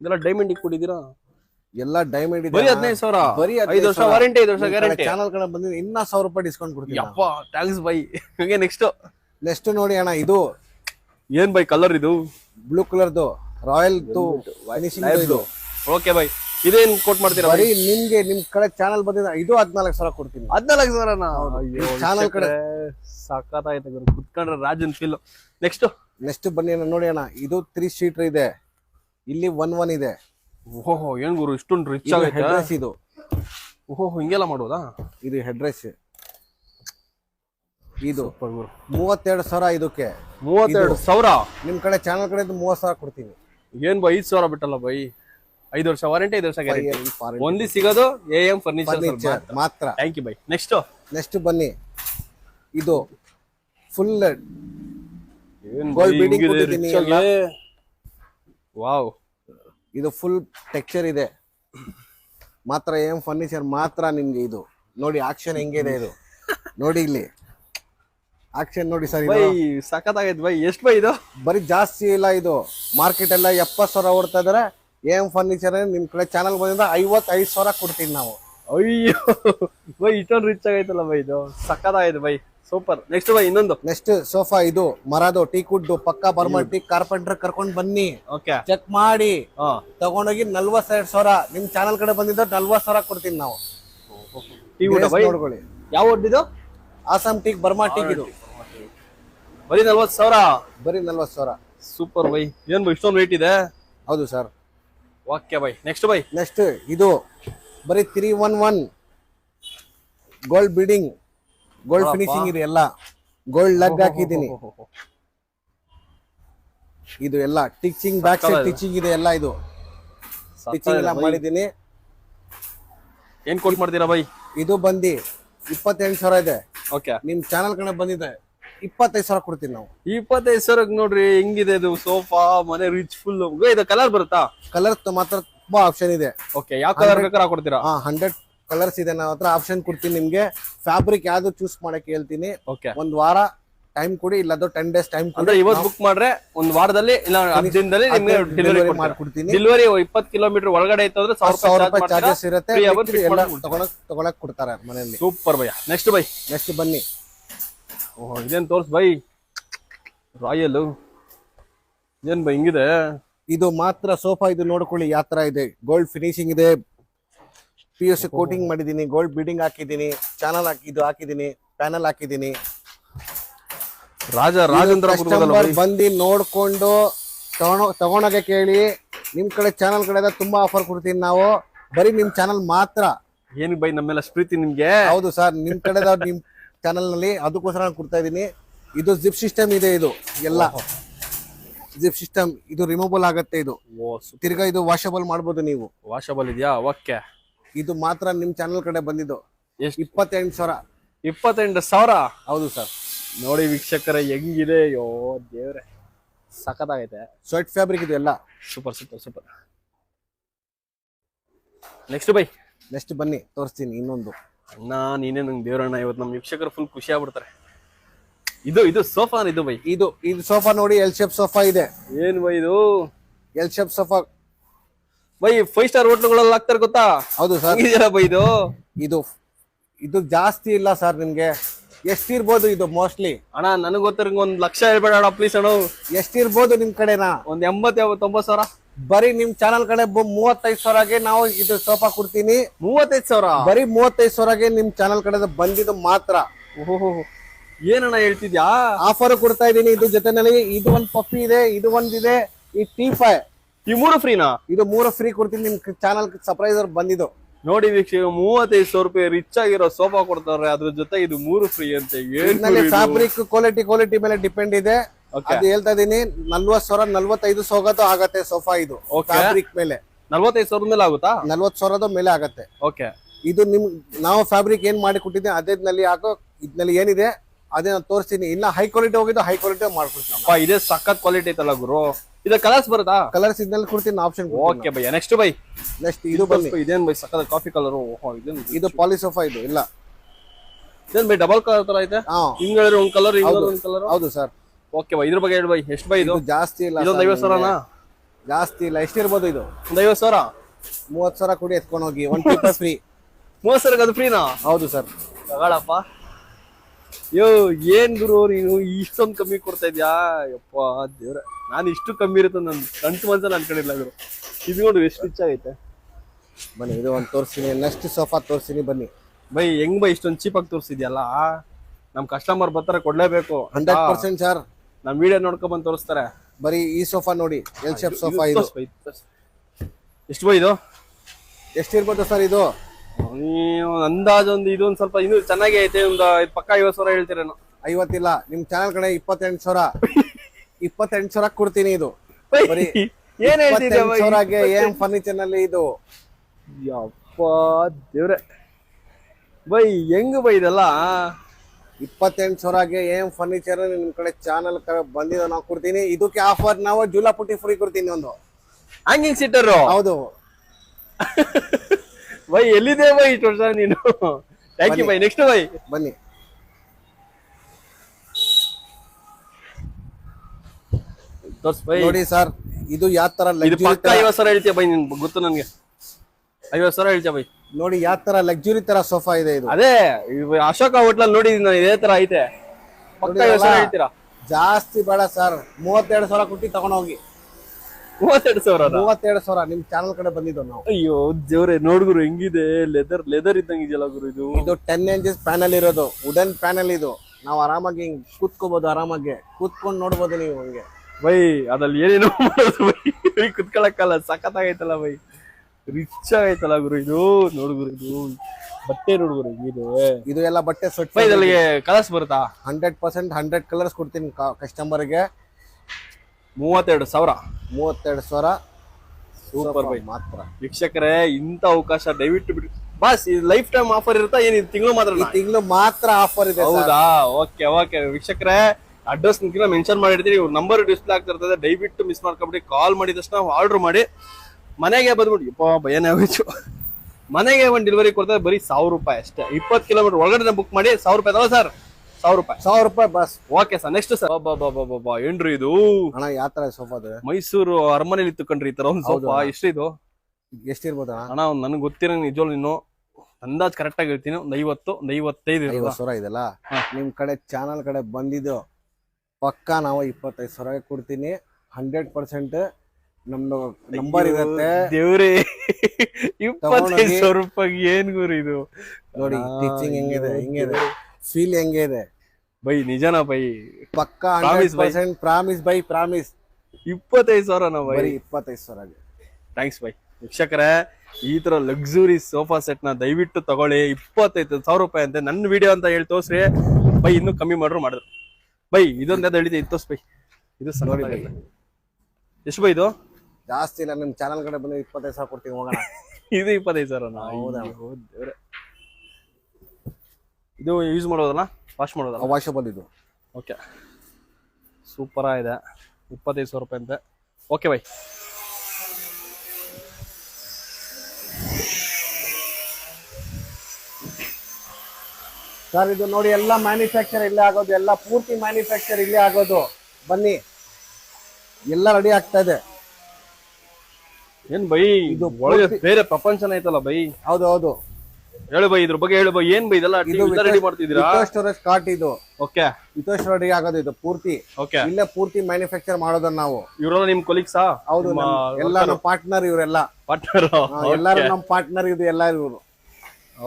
ಇದೆಲ್ಲ ಡೈಮಂಡ್ ಕೊಟ್ಟಿದ್ದೀರಾ? ಎಲ್ಲ ಡೈಮಂಡ್ ಇದೆ ಬರೀ ಹದಿನೈದು ಸಾವಿರ? ಬರೀ ಐದು ವರ್ಷ ವಾರಂಟಿ ಐದು ವರ್ಷ ಗ್ಯಾರಂಟಿ ಚಾನಲ್ ಕಡೆ ಬಂದಿದ್ದು ಇನ್ನ ಸಾವಿರ ರೂಪಾಯಿ ಡಿಸ್ಕೌಂಟ್ ಕೊಡ್ತೀನಿ ಯಪ್ಪ ಥ್ಯಾಂಕ್ಸ್ ಬೈ. (laughs) ಹಂಗೆ ನೆಕ್ಸ್ಟ್ ನೆಕ್ಸ್ಟ್ ನೋಡಿ ಅಣ್ಣ ಇದು ಏನ್ ಬೈ ಕಲರ್ ಇದು? ಬ್ಲೂ ಕಲರ್ದು ರಾಯಲ್ ಇದು. ಓಕೆ ಬೈ. ಇದೇನ್ ಕೋಟ್ ಮಾಡ್ತೀರಾ ಬರೀ ನಿಮ್ಗೆ ನಿಮ್ ಕಡೆ ಚಾನಲ್ ಬಂದಿದೆ ಇದು ಹದಿನಾಲ್ಕು ಸಾವಿರ ಕೊಡ್ತೀನಿ. ಹದಿನಾಲ್ಕು ಸಾವಿರ ಚಾನಲ್ ಕಡೆ ಸಖತ್ತಾಯ್ತು ಗುರು. ಕುತ್ಕೊಂಡ್ರೆ ರಾಜನ್ ಫೀಲ್ ನೆಕ್ಸ್ಟ್ ನೆಕ್ಸ್ಟ್ ಬನ್ನಿ ಅಣ್ಣ ನೋಡಿ ಅಣ್ಣ ಇದು ತ್ರೀ ಸೀಟರ್ ಇದೆ. ಇಲ್ಲಿ ಒನ್ ಒನ್ ಇದೆ. ಓಹೋ ಏನ್ ಗುರು ಇಷ್ಟೊಂದು ರಿಚ್ ಆಗೈತೆ? ಹೆಡ್ರೆಸ್ ಇದು. ಓಹೋ ಹಿಂಗೆಲ್ಲ ಮಾಡೋದಾ? ಇದು ಹೆಡ್ರೆಸ್ ಇದು ಮೂವತ್ತೆರಡು ಸಾವಿರ ಇದಕ್ಕೆ. ಮೂವತ್ತೆರಡು ಸಾವಿರ? ನಿಮ್ ಕಡೆ ಚಾನಲ್ ಕಡೆ ಮೂವತ್ ಸಾವಿರ ಕೊಡ್ತೀನಿ. ಏನ್ ಬೈ ಐದು ಸಾವಿರ ಬಿಟ್ಟಲ್ಲ ಬೈ? ಐದು ವರ್ಷ ವಾರಂಟಿ ಐದು ವರ್ಷ ಗ್ಯಾರಂಟಿ. ಒಂದಿ ಸಿಗೋದು ಎ ಎಂ ಫರ್ನಿಚರ್ ಮಾತ್ರ. ಥ್ಯಾಂಕ್ ಯು ಬೈ. ನೆಕ್ಸ್ಟ್ ನೆಕ್ಸ್ಟ್ ಬನ್ನಿ. ಇದು ಫುಲ್. ವಾವ್ ಇದು ಫುಲ್ ಟೆಕ್ಸ್ಚರ್ ಇದೆ. ಮಾತ್ರ ಏನ್ ಫರ್ನಿಚರ್ ಮಾತ್ರ ನಿಮ್ಗೆ ಇದು. ನೋಡಿ ಆಕ್ಷನ್ ಹೆಂಗಿದೆ ಇದು. ನೋಡಿ ಇಲ್ಲಿ. ಆಕ್ಷನ್ ನೋಡಿ ಸರ್ ಬೈ ಸಖತ್ತಾಗೈತೆ ಬೈ. ಎಷ್ಟು ಬೈ ಇದು? ಬರೀ ಜಾಸ್ತಿ ಇಲ್ಲ ಇದು. ಮಾರ್ಕೆಟ್ ಎಲ್ಲ ಎಪ್ಪತ್ ಸಾವಿರ ಓಡ್ತಾ ಇದಾರೆ. ಏನ್ ಫರ್ನಿಚರ್ ನಿಮ್ ಕಡೆ ಚಾನಲ್ ಬಂದಿದ್ರೆ ಐವತ್ತೈದು ಸಾವಿರ ಕೊಡ್ತೀನಿ ನಾವು. ಅಯ್ಯೋ. ಬೈ ಇಷ್ಟೊಂದು ರಿಚ್ ಆಗೈತಲ್ಲ ಬೈ ಇದು. ಸಖತ್ತಾಗೈತೆ ಬೈ. ಸೂಪರ್ ನೆಕ್ಸ್ಟ್ ಬೈ ಇನ್ನೊಂದು. ನೆಕ್ಸ್ಟ್ ಸೋಫಾ ಇದು. ಮರದು ಟೀ ಕುಡ್ಡು ಪಕ್ಕ ಬರ್ಮ ಟೀ ಕಾರ್ಪೆಂಟರ್ ಕರ್ಕೊಂಡ್ ಬನ್ನಿ. ಓಕೆ ಚೆಕ್ ಮಾಡಿ. ತಗೊಂಡೋಗಿ ನಲ್ವತ್ತೆರಡು ಸಾವಿರ. ನಿಮ್ ಚಾನಲ್ ಕಡೆ ಬಂದಿದ್ದು ನಲ್ವತ್ ಸಾವಿರ ಕೊಡ್ತೀನಿ ನಾವು. ಟೀ ಊಟ ಬೈ? ನೋಡ್ಕೊಳ್ಳಿ. ಯಾವ ಒಡ್ಡಿದು ಆಸಾಮ್ ಟೀಕ್ ಬರ್ಮಾ ಟೀಕ್ ಇದು. ಬರೀ ನಲ್ವತ್ ಸಾವಿರ? ಬರೀ ನಲ್ವತ್ ಸಾವಿರ. ಸೂಪರ್ ಬೈ. ಏನ್ ಬೈ ಇಷ್ಟೊಂದು ರೇಟ್ ಇದೆ? ಹೌದು ಸರ್ ಓಕೆ ಬೈ. ನೆಕ್ಸ್ಟ್ ಬೈ. ನೆಕ್ಸ್ಟ್ ಇದು ಬರೀ three one one gold building gold finishing ಇದೆ ಎಲ್ಲ. ಗೋಲ್ಡ್ ಲಗ್ ಹಾಕಿದ್ದೀನಿ. ಇದು ಎಲ್ಲ ಟಿಚಿಂಗ್ ಬ್ಯಾಕ್ ಸೈಡ್ ಟಿಚಿಂಗ್ ಇದೆ. ಎಲ್ಲ ಇದು. ಟಿಚಿಂಗ್ ಎಲ್ಲ ಮಾಡಿದ್ದೀನಿ. ಏನ್ ಕೋಟ್ ಮಾಡ್ತೀರಾ ಬೈ? ಇದು ಬಂದಿ ಇಪ್ಪತ್ತೆಂಟು ಸಾವಿರ ಇದೆ. ಓಕೆ ನಿಮ್ ಚಾನಲ್ ಕಡೆ ಬಂದಿದೆ. ಇಪ್ಪತ್ತೈದು ಸಾವಿರ ಕೊಡ್ತೀನಿ ನಾವು. ಇಪ್ಪತ್ತೈದು ಸಾವಿರ ನೋಡ್ರಿ ಹೆಂಗಿದೆ ಇದು ಸೋಫಾ ಮನೆ ರಿಚ್ ಫುಲ್ ಇದು ಕಲರ್ ಬರುತ್ತಾ? ಕಲರ್ ಮಾತ್ರ ತುಂಬಾ ಆಪ್ಷನ್ ಇದೆ. ಓಕೆ ಯಾವ ಕಲರ್ ಬೇಕಾದ್ರೆ ಹಾಕೊಡ್ತೀರಾ ಹಾ ಹಂಡ್ರೆಡ್ ಕಲರ್ಸ್ ಇದೆ ನಾವು ಹತ್ರ ಆಪ್ಷನ್ ಕೊಡ್ತೀನಿ ನಿಮ್ಗೆ. ಫ್ಯಾಬ್ರಿಕ್ ಯಾವ್ದು ಚೂಸ್ ಮಾಡಕ್ ಹೇಳ್ತೀನಿ. ಓಕೆ ಒಂದ್ ವಾರ ಟೈಮ್ ಕೊಡಿ ಇಲ್ಲಾದ್ರು ಟೆನ್ ಡೇಸ್ ಟೈಮ್ ಅಂದ್ರೆ ಕೊಡಿ ಇವತ್ತು ಬುಕ್ ಮಾಡ್ರೆ ಒಂದ್ ವಾರದಲ್ಲಿ ಇಲ್ಲ ಹತ್ತು ದಿನದಲ್ಲಿ ನಿಮ್ಗೆ ಡೆಲಿವರಿ ಮಾಡ್ಕೊಡ್ತೀನಿ. ಡೆಲಿವರಿ ಇಪ್ಪತ್ತು ಕಿಲೋಮೀಟರ್ ಒಳಗಡೆ ಇತ್ತು ಅಂದ್ರೆ ಸಾವಿರ ರೂಪಾಯಿ ಚಾರ್ಜಸ್ ಇರುತ್ತೆ. ತಗೊಳಕ್ ತಗೊಳಕ್ ಕೊಡ್ತಾರೆ ಮನೆಯಲ್ಲಿ ಸೂಪರ್ ಬೈ ನೆಕ್ಸ್ಟ್ ಬೈ ನೆಕ್ಸ್ಟ್ ಬನ್ನಿ. ಓಹ್ ಇದೇನ್ ತೋರ್ಸ್ ಬೈ? ರಾಯಲ್. ಏನ್ ಬೈ ಹಿಂಗಿದೆ? ಇದು ಮಾತ್ರ ಸೋಫಾ ಇದು ನೋಡ್ಕೊಳ್ಳಿ ಯಾತ್ರ ತರ ಇದೆ. ಗೋಲ್ಡ್ ಫಿನಿಶಿಂಗ್ ಇದೆ. ಪಿ ಯು ಸಿ ಕೋಟಿಂಗ್ ಮಾಡಿದೀನಿ ಗೋಲ್ಡ್ ಬಿಲ್ಡಿಂಗ್ ಹಾಕಿದೀನಿ ಚಾನಲ್ ಹಾಕಿ ಇದು ಹಾಕಿದೀನಿ ಪ್ಯಾನಲ್ ಹಾಕಿದೀನಿ ರಾಜ ರಾಜೇಂದ್ರ ಕಸ್ಟಮರ್ ಬಂದು ನೋಡ್ಕೊಂಡು ತಗೊಂಡೋ ತಗೊಂಡೋಗೆ ಕೇಳಿ. ನಿಮ್ ಕಡೆ ಚಾನಲ್ ಕಡೆ ತುಂಬಾ ಆಫರ್ ಕೊಡ್ತೀನಿ ನಾವು. ಬರೀ ನಿಮ್ ಚಾನಲ್ ಮಾತ್ರ. ಏನ್ ಬೈ ನಮ್ಮೆಲ್ಲ ಸ್ಪ್ರೀತಿ ನಿಮ್ಗೆ? ಹೌದು ಸರ್ ನಿಮ್ ಕಡೆ ನಿಮ್ ಚಾನಲ್ನಲ್ಲಿ ಅದಕ್ಕೋಸ್ಕರ ನಾನು ಕೊಡ್ತಾ ಇದ್ದೀನಿ. ಇದು ಜಿಪ್ ಸಿಸ್ಟಮ್ ಇದೆ ಇದು ಎಲ್ಲ. ಜಿಪ್ ಸಿಸ್ಟಮ್ ಇದು ರಿಮೂವಲ್ ಆಗುತ್ತೆ ಇದು. ತಿರ್ಗಾ ಇದು ವಾಷಬಲ್ ಮಾಡ್ಬೋದು ನೀವು. ವಾಷಬಲ್ ಇದೆಯಾ? ಓಕೆ. ಇದು ಮಾತ್ರ ನಿಮ್ ಚಾನಲ್ ಕಡೆ ಬಂದಿದ್ದು. ಎಷ್ಟು? ಇಪ್ಪತ್ತೆಂಟು ಸಾವಿರ. ಇಪ್ಪತ್ತೆಂಟು ಸಾವಿರ? ಹೌದು ಸರ್. ನೋಡಿ ವೀಕ್ಷಕರ ಹೆಂಗಿದೆ? ಅಯ್ಯೋ ದೇವ್ರೆ. ಸಖತ್ತಾಗೈತೆ. ಸ್ವೆಟ್ ಫ್ಯಾಬ್ರಿಕ್ ಇದು ಎಲ್ಲ. Super super super. ನೆಕ್ಸ್ಟ್ ಬೈ. ನೆಕ್ಸ್ಟ್ ಬನ್ನಿ ತೋರಿಸ್ತೀನಿ ಇನ್ನೊಂದು. ಅಣ್ಣ ನೀನೇ ನಂಗೆ ದೇವರಣ್ಣ ಇವತ್ತು ನಮ್ಮ ವೀಕ್ಷಕರು ಫುಲ್ ಖುಷಿ ಆಗ್ಬಿಡ್ತಾರೆ. ಇದು ಇದು ಸೋಫಾ ಇದು ಬೈ. ಇದು ಇದು ಸೋಫಾ ನೋಡಿ ಎಲ್ ಶೇಪ್ ಸೋಫಾ ಇದೆ. ಏನ್ ಬೈ ಇದು? ಎಲ್ ಶೇಪ್ ಸೋಫಾ ಬೈ ಫೈವ್ ಸ್ಟಾರ್ ಹೋಟ್ಲುಗಳಲ್ಲಿ ಹಾಕ್ತಾರೆ ಗೊತ್ತಾ? ಹೌದು ಸರ್. ಬೈ ಇದು? ಇದು ಇದು ಜಾಸ್ತಿ ಇಲ್ಲ ಸರ್ ನಿಮ್ಗೆ. ಎಷ್ಟಿರ್ಬೋದು ಇದು ಮೋಸ್ಟ್ಲಿ ಅಣ್ಣ ನನಗೆ ಗೊತ್ತಿರಂಗ ಒಂದ್ ಲಕ್ಷ ಹೇಳ್ಬೇಡ ಅಣ್ಣ ಪ್ಲೀಸ್ ಅಣ್ಣ. ಎಷ್ಟಿರ್ಬೋದು ನಿಮ್ ಕಡೆನಾ? ಒಂದ್ ಎಂಬತ್ ತೊಂಬತ್ ಸಾವಿರ. ಬರೀ ನಿಮ್ ಚಾನಲ್ ಕಡೆ ಮೂವತ್ತೈದು ಸಾವಿರಗೆ ನಾವು ಇದು ಸೋಫಾ ಕೊಡ್ತೀನಿ. ಮೂವತ್ತೈದು ಸಾವಿರ? ಬರೀ ಮೂವತ್ತೈದು ಸಾವಿರಗೆ ನಿಮ್ ಚಾನಲ್ ಕಡೆ ಬಂದಿದ್ದು ಮಾತ್ರ. ಓಹೋ ಏನಣ್ಣ ಹೇಳ್ತಿದ್ಯಾ? ಆಫರ್ ಕೊಡ್ತಾ ಇದೀನಿ ಇದು ಜೊತೆನಲ್ಲಿ ಇದು ಒಂದ್ ಪಫಿ ಇದೆ ಇದು ಒಂದಿದೆ ಈ ಟಿ ಫೈ ಈ ಮೂರು ಫ್ರೀನಾ ಇದು ಮೂರು ಫ್ರೀ ಕೊಡ್ತೀನಿ. ನಿಮ್ ಚಾನಲ್ ಸರ್ಪ್ರೈಸರ್ ಬಂದಿದ್ದು. ನೋಡಿ ವೀಕ್ಷಕ ಮೂವತ್ತೈದು ಸಾವಿರ ರೂಪಾಯಿ ರಿಚ್ ಆಗಿರೋ ಸೋಫಾ ಕೊಡ್ತಾರೆ. ಅದ್ರ ಜೊತೆ ಇದು ಮೂರು ಫ್ರೀ ಅಂತ ಫ್ಯಾಬ್ರಿಕ್ ಕ್ವಾಲಿಟಿ ಕ್ವಾಲಿಟಿ ಮೇಲೆ ಡಿಪೆಂಡ್ ಇದೆ. ಅದು ಹೇಳ್ತಾ ಇದೀನಿ ನಲ್ವತ್ ಸಾವಿರ ನಲ್ವತ್ತೈದು ಸೋಗದು ಆಗತ್ತೆ ಸೋಫಾ ಇದು. ಫ್ಯಾಬ್ರಿಕ್ ಮೇಲೆ. ನಲ್ವತ್ತೈದು ಸಾವಿರದ ಮೇಲೆ ಆಗುತ್ತಾ? ನಲ್ವತ್ ಸಾವಿರದ ಮೇಲೆ ಆಗತ್ತೆ. ಓಕೆ. ಇದು ನಿಮ್ ನಾವು ಫ್ಯಾಬ್ರಿಕ್ ಏನ್ ಮಾಡಿ ಕೊಟ್ಟಿದ್ದೆ ಅದೇನಲ್ಲಿ ಹಾಕೋ ಇದ್ನಲ್ಲಿ ಏನಿದೆ ಅದೇ ನಾನು ತೋರಿಸ್ತೀನಿ. ಇನ್ನ ಹೈ ಕ್ವಾಲಿಟಿ ಹೋಗಿದ್ದು ಹೈ ಕ್ವಾಲಿಟಿ ಮಾಡ್ಕೊಡ್ತೀನಿ ಅಪ್ಪ ಇದೇ ಸಖತ್ ಕ್ವಾಲಿಟಿ ಐತಲ್ಲ ಗುರು. ಇದು ಕಲರ್ಸ್ ಬರುತ್ತಾ? ಕಲರ್ಸ್ ಇದ್ನಲ್ಲಿ ಕೊಡ್ತೀನಿ ಆಪ್ಷನ್ ಓಕೆ ಬೈ ನೆಕ್ಸ್ಟ್ ಬೈ. ನೆಕ್ಸ್ಟ್ ಇದು ಬನ್ನಿ. ಇದೇನ್ ಬೈ ಸಖತ್ ಕಾಫಿ ಕಲರ್ ಓಹೋ ಇದೇನ್ ಇದು ಪಾಲಿಸೋಫಾ ಇದು ಇಲ್ಲ. ಇದೇನ್ ಬೈ ಡಬಲ್ ಕಲರ್ ತರ ಐತೆ? ಹಾ. ಹಿಂಗ್ ಹೇಳಿದ್ರೆ ಒಂದ್ ಕಲರ್ ಹಿಂಗ್. ಒಂದ್ ಕಲರ್ ಹೌದು ಸರ್ ಓಕೆ ಬೈ ಇದ್ರ ಬಗ್ಗೆ ಹೇಳಿ ಬೈ ಎಷ್ಟು ಬೈ ಇದು? ಜಾಸ್ತಿ ಇಲ್ಲ ಇದೊಂದು ಐವತ್ತು ಸಾವಿರನಾ? ಜಾಸ್ತಿ ಇಲ್ಲ ಎಷ್ಟಿರ್ಬೋದು ಇದು? ಒಂದು ಐವತ್ತು ಸಾವಿರ? ಮೂವತ್ತು ಸಾವಿರ ಕೊಡಿ ಎತ್ಕೊಂಡು ಹೋಗಿ. ಒನ್ ಪೇಪರ್ ಫ್ರೀ ಮೂವತ್ತು ಸಾವಿರಕ್ಕೆ ಅದು ಫ್ರೀನಾ ಹೌದು ಸರ್. ತಗೊಳಪ್ಪ. ಯೋ ಏನ್ ಗುರು ನೀನು ಇಷ್ಟೊಂದ್ ಕಮ್ಮಿ ಕೊಡ್ತಾ ಇದ್ಯಾ? ಯಪ್ಪ ದೇವ್ರೆ. ನಾನು ಇಷ್ಟು ಕಮ್ಮಿ ಇರುತ್ತೆ ನನ್ ಕಂಟು ಮನ್ಸ ಅನ್ಕೊಂಡಿಲ್ಲ ಗುರು. ಇದು ನೋಡು ಎಷ್ಟು ರಿಚ್ ಆಗೈತೆ. ಬನ್ನಿ ಇದು ಒಂದು ತೋರಿಸ್ತೀನಿ. ನೆಕ್ಸ್ಟ್ ಸೋಫಾ ತೋರಿಸ್ತೀನಿ ಬನ್ನಿ. ಬೈ ಹೆಂಗ್ ಬೈ ಇಷ್ಟೊಂದ್ ಚೀಪ್ ಆಗಿ ತೋರಿಸಿದ್ಯಲ್ಲ? ನಮ್ ಕಸ್ಟಮರ್ ಬರ್ತಾರೆ ಕೊಡ್ಲೇಬೇಕು. ಹಂಡ್ರೆಡ್ ಪರ್ಸೆಂಟ್ ಸರ್ ನಮ್ ವಿಡಿಯೋ ನೋಡ್ಕೊಂಡ್ ಬಂದ್ ತೋರಿಸ್ತಾರೆ. ಬರೀ ಈ ಸೋಫಾ ನೋಡಿ ಎಲ್ ಶೇಪ್ ಸೋಫಾ ಇದು ತೋರ್ಸ್ ಬೈ, ಇದು ಎಷ್ಟು ಬೈ ಇದು? ಎಷ್ಟಿರ್ಬೋದು ಸರ್ ಇದು? ನೀವು ಅಂದಾಜು ಒಂದು ಇದು ಒಂದ್ ಸ್ವಲ್ಪ ಇನ್ನು ಚೆನ್ನಾಗಿ ಐತೆ ಒಂದು ಇದ್ ಪಕ್ಕ ಐವತ್ ಸಾವಿರ ಹೇಳ್ತೀರೇನೋ. ಐವತ್ತಿಲ್ಲ ನಿಮ್ ಚಾನಲ್ ಕಡೆ ಇಪ್ಪತ್ತೆಂಟು ಸಾವಿರ. (laughs) ಇಪ್ಪತ್ತೆಂಟು ಸಾವಿರ ಕೊಡ್ತೀನಿ ಇದು. ಬರೀ ಏನ್ ಏನ್ ಫರ್ನಿಚರ್ನಲ್ಲಿ ಇದು? ಯಪ್ಪ ದೇವ್ರೆ. ಬೈ ಹೆಂಗ್ ಬೈ ಇದೆಲ್ಲ? ಇಪ್ಪತ್ತೆಂಟು ಸಾವಿರಗೆ ಏನ್ ಫರ್ನಿಚರ್ ನಿಮ್ ಕಡೆ ಚಾನಲ್ ಬಂದಿದ ನಾವು ಕೊಡ್ತೀನಿ. ಇದಕ್ಕೆ ಆಫರ್ ನಾವು ಜೂಲಾ ಪುಟ್ಟಿ ಫ್ರೀ ಕೊಡ್ತೀನಿ ಒಂದು. ಹಂಗಿಂಗ್ ಸಿಟ್ಟರು ಹೌದು. (laughs) ಬೈ ಎಲ್ಲಿದೆ ಬೈ ಇಷ್ಟು ವರ್ಷ ನೀನು? ಥ್ಯಾಂಕ್ ಯು ಬೈ ನೆಕ್ಸ್ಟ್ ಬೈ ಬನ್ನಿ. ತೋರ್ಸ್ ಬೈ ನೋಡಿ ಸರ್ ಇದು ಯಾವ ತರ ಇದು ಪಕ್ಕ ಐವತ್ ಸಾವಿರ ಹೇಳ್ತೀಯ ಬೈ ನಿನ್ ಗೊತ್ತು ನನ್ಗೆ? ಐವತ್ ಸಾವಿರ ಹೇಳ್ತೀಯ ಬೈ. ನೋಡಿ ಯಾವ ತರ ಲಕ್ಸುರಿ ತರ ಸೋಫಾ ಇದೆ ಇದು. ಅದೇ ಇವ್ ಅಶೋಕ ಹೋಟ್ಲಲ್ಲಿ ನೋಡಿದೀನಿ ನಾನು ಇದೇ ತರ ಐತೆ. ಪಕ್ಕ ನೋಡಿ ಸಾವಿರ ಹೇಳ್ತೀರಾ? ಜಾಸ್ತಿ ಬೇಡ ಸರ್ ಮೂವತ್ತೆರಡು ಸಾವಿರ ಕೊಟ್ಟು ತಗೊಂಡೋಗಿ ಮೂವತ್ತೆರಡು ಸಾವಿರ ಮೂವತ್ತೆರಡು ಸಾವಿರ ನಿಮ್ ಚಾನಲ್ ಕಡೆ ಬಂದಿದ್ದು ನಾವು. ಅಯ್ಯೋ ದೇವ್ರೆ ನೋಡ್ಗುರು ಹೆಂಗಿದೆ? ಲೆದರ್ ಲೆದರ್ ಇದ್ದಂಗಿದೆಯಲ್ಲ ಗುರು ಇದು? ಇದು ಟೆನ್ ಇಂಚಸ್ ಪ್ಯಾನಲ್ ಇರೋದು ವುಡನ್ ಪ್ಯಾನಲ್ ಇದು. ನಾವು ಆರಾಮಾಗಿ ಹಿಂಗ್ ಕೂತ್ಕೋಬಹುದು ಆರಾಮಾಗಿ. ಕೂತ್ಕೊಂಡು ನೋಡ್ಬೋದು ನೀವು ಹಂಗೆ. ಬೈ ಅದ್ರಲ್ಲಿ ಏನೇನೋ ಮಾಡೋದು ಬೈ ಕುತ್ಕೊಳಕ್ಕಲ್ಲ ಸಖತ್ತಾಗೈತಲ್ಲ ಬೈ. ರಿಚ್ ಆಗೈತಲ್ಲ ಗುರು ಇದು? ನೋಡುಗುರು ಇದು. ಬಟ್ಟೆ ನೋಡು ಗುರು ಇದು. ಎಲ್ಲ ಬಟ್ಟೆ ಬೈ ಸೊಟ್ಟು ಇದ್ರಲ್ಲಿಗೆ ಕಲರ್ಸ್ ಬರುತ್ತಾ? ಹಂಡ್ರೆಡ್ ಪರ್ಸೆಂಟ್ ಹಂಡ್ರೆಡ್ ಕಲರ್ಸ್ ಕೊಡ್ತೀನಿ ಕಸ್ಟಮರ್ಗೆ ಮೂವತ್ತೆರಡು ಸಾವಿರ. ಮೂವತ್ತೆರಡು ಸಾವಿರ. ಸೂಪರ್ ಬೈ. ಮಾತ್ರ. ವೀಕ್ಷಕರೇ ಇಂಥ ಅವಕಾಶ ದಯವಿಟ್ಟು ಬಿಡಿ. ಬಸ್ ಇದು ಲೈಫ್ ಟೈಮ್ ಆಫರ್ ಇರುತ್ತಾ? ಏನು ತಿಂಗಳು ಮಾತ್ರ ತಿಂಗಳು ಮಾತ್ರ ಆಫರ್ ಇದೆ ಹೌದಾ? Okay okay. ವೀಕ್ಷಕರೇ ಅಡ್ರೆಸ್ ಮೆನ್ಷನ್ ಮಾಡಿರ್ತೀನಿ. ಇವ್ರ ನಂಬರ್ ಡಿಸ್ಪ್ಲೇ ಆಗ್ತಿರ್ತದೆ ದಯವಿಟ್ಟು ಮಿಸ್ ಮಾಡ್ಕೊಬಿಡಿ. ಕಾಲ್ ಮಾಡಿದ ತಕ್ಷಣ ಆರ್ಡರ್ ಮಾಡಿ. ಮನೆಗೆ ಬಂದ್ಬಿಟ್ಟು ಯಪ್ಪ ಭಯನೇ ಆಗೋಯ್ತು. ಮನೆಗೆ ಒಂದು ಡೆಲಿವರಿ ಕೊಡ್ತಾರೆ ಬರೀ ಸಾವಿರ ರೂಪಾಯಿ ಅಷ್ಟೇ. ಇಪ್ಪತ್ತು ಕಿಲೋಮೀಟರ್ ಒಳಗಡೆ ಬುಕ್ ಮಾಡಿ ಸಾವಿರ ರೂಪಾಯಿ ಅಲ್ಲ ಸರ್. ಸಾವಿರ ರೂಪಾಯಿ. ಸಾವಿರ ರೂಪಾಯಿ bus. Okay sir next sir. ಬಾಬಾ ಏನ್ರಿ ಇದು? ಅಣ್ಣ ಯಾವ ತರ ಸೋಫಾ ಅದು? ಮೈಸೂರು ಅರಮನೆಯಲ್ಲಿ ಇತ್ತುಕೊಂಡ್ರಿ ಈ ತರ ಒಂದು. ಸೋಫಾ ಎಷ್ಟು ಇದು? ಎಷ್ಟಿರ್ಬೋದು ಅಣ್ಣ? ಒಂದ್ ನನಗೆ ಗೊತ್ತಿರೋ ನಿಜವಲ್ಲ ನೀನು ಅಂದಾಜ್ ಕರೆಕ್ಟ್ ಆಗಿ ಹೇಳ್ತೀನಿ. ಒಂದು ಐವತ್ತು ಒಂದು ಐವತ್ತೈದು. ಐವತ್ತು ಸಾವಿರ ಇದೆಲ್ಲ ನಿಮ್ ಕಡೆ ಚಾನಲ್ ಕಡೆ ಬಂದಿದ್ದು ಪಕ್ಕ ನಾವು ಇಪ್ಪತ್ತೈದು ಸಾವಿರ ಕೊಡ್ತೀನಿ. ಹಂಡ್ರೆಡ್ ಪರ್ಸೆಂಟ್ ನಮ್ದು ನಂಬರ್ ಇರುತ್ತೆ. ದೇವ್ರಿ ಇಪ್ಪತ್ತೈದು ಸಾವಿರ ರೂಪಾಯಿ ಏನ್ ಗುರು ಇದು? ನೋಡಿ ಟೀಚಿಂಗ್ ಹೆಂಗಿದೆ ಹೆಂಗಿದೆ? ಫೀಲ್ ಹೆಂಗಿದೆ? ಬೈ ನಿಜನಾ ಬೈ. ಪಕ್ಕ ಹಂಡ್ರೆಡ್ ಬೈ. ಪ್ರಾಮಿಸ್ ಬೈ ಪ್ರಾಮಿಸ್ ಇಪ್ಪತ್ತೈದು ಸಾವಿರ ಬೈ? ಬರೀ ಇಪ್ಪತ್ತೈದು ಸಾವಿರ ಥ್ಯಾಂಕ್ಸ್ ಬೈ. ವೀಕ್ಷಕರೇ ಈ ತರ ಲಕ್ಸುರಿ ಸೋಫಾ ಸೆಟ್ನ ದಯವಿಟ್ಟು ತಗೊಳ್ಳಿ. ಇಪ್ಪತ್ತೈದು ಸಾವಿರ ರೂಪಾಯಿ ಅಂತ. ನನ್ನ ವಿಡಿಯೋ ಅಂತ ಹೇಳಿ ತೋರ್ಸ್ರಿ. ಬೈ ಇನ್ನೂ ಕಮ್ಮಿ ಮಾಡ್ರು ಮಾಡಿದ್ರು. ಬೈ ಇದೊಂದ್ ಹೇಳಿದೆ ಇದು ತೋರ್ಸ್ ಬೈ. ಇದು ನೋಡಿ ಎಷ್ಟು ಬೈ ಇದು? ಜಾಸ್ತಿ ಇಲ್ಲ ನಿಮ್ ಚಾನಲ್ ಕಡೆ ಬಂದು ಇಪ್ಪತ್ತೈದು ಸಾವಿರ ಕೊಡ್ತೀನಿ ಹೋಗೋಣ. (laughs) ಇದು ಇಪ್ಪತ್ತೈದು ಸಾವಿರ ಹೌದಾ? ಇದು ಯೂಸ್ ಮಾಡೋದಲ್ಲ? ವಾಶ್ ಮಾಡೋದಲ್ಲ? ವಾಷಬಲ್ ಇದು. ಓಕೆ ಸೂಪರ್ ಆಗಿದೆ ಇಪ್ಪತ್ತೈದು ಸಾವಿರ ರೂಪಾಯಿ ಅಂತೆ. ಓಕೆ ಬೈ ಸರ್ ಇದು ನೋಡಿ ಎಲ್ಲ ಮ್ಯಾನುಫ್ಯಾಕ್ಚರ್ ಇಲ್ಲೇ ಆಗೋದು ಎಲ್ಲ ಪೂರ್ತಿ ಮ್ಯಾನುಫ್ಯಾಕ್ಚರ್ ಇಲ್ಲೇ ಆಗೋದು. ಬನ್ನಿ. ಎಲ್ಲ ರೆಡಿ ಆಗ್ತಾ ಇದೆ. ಏನ್ ಬೈ? ಇದು ಒಳಗೆ ಬೇರೆ ಪ್ರಪಂಚನ ಐತಲ್ಲ ಬೈ? ಹೌದು ಹೌದು. ಹೇಳು ಬೈ ಇದ್ರ ಬಗ್ಗೆ ಹೇಳು ಬೈ. ಏನ್ ಬೈ ಇದೆಲ್ಲ ಇದು ರೆಡಿ ಮಾಡ್ತಿದ್ದೀರಾ? ಸ್ಟೋರೇಜ್ ಕಾರ್ಟ್ ಇದು. ಓಕೆ. ವಿತೋ ರೆಡಿ ಆಗೋದು ಇದು ಪೂರ್ತಿ. ಓಕೆ. ಇಲ್ಲೇ ಪೂರ್ತಿ ಮ್ಯಾನುಫ್ಯಾಕ್ಚರ್ ಮಾಡೋದನ್ನ ನಾವು. ಇವರೆಲ್ಲ ನಿಮ್ ಕೊಲೀಗ್ಸಾ ಹೌದು ಎಲ್ಲಾರು ಎಲ್ಲ ನಮ್ಮ ಪಾರ್ಟ್ನರ್ ಇವರೆಲ್ಲ ಪಾರ್ಟ್ನರ್ ಎಲ್ಲಾರು ನಮ್ಮ ಪಾರ್ಟ್ನರ್ ಇದು ಎಲ್ಲ ಇವರು.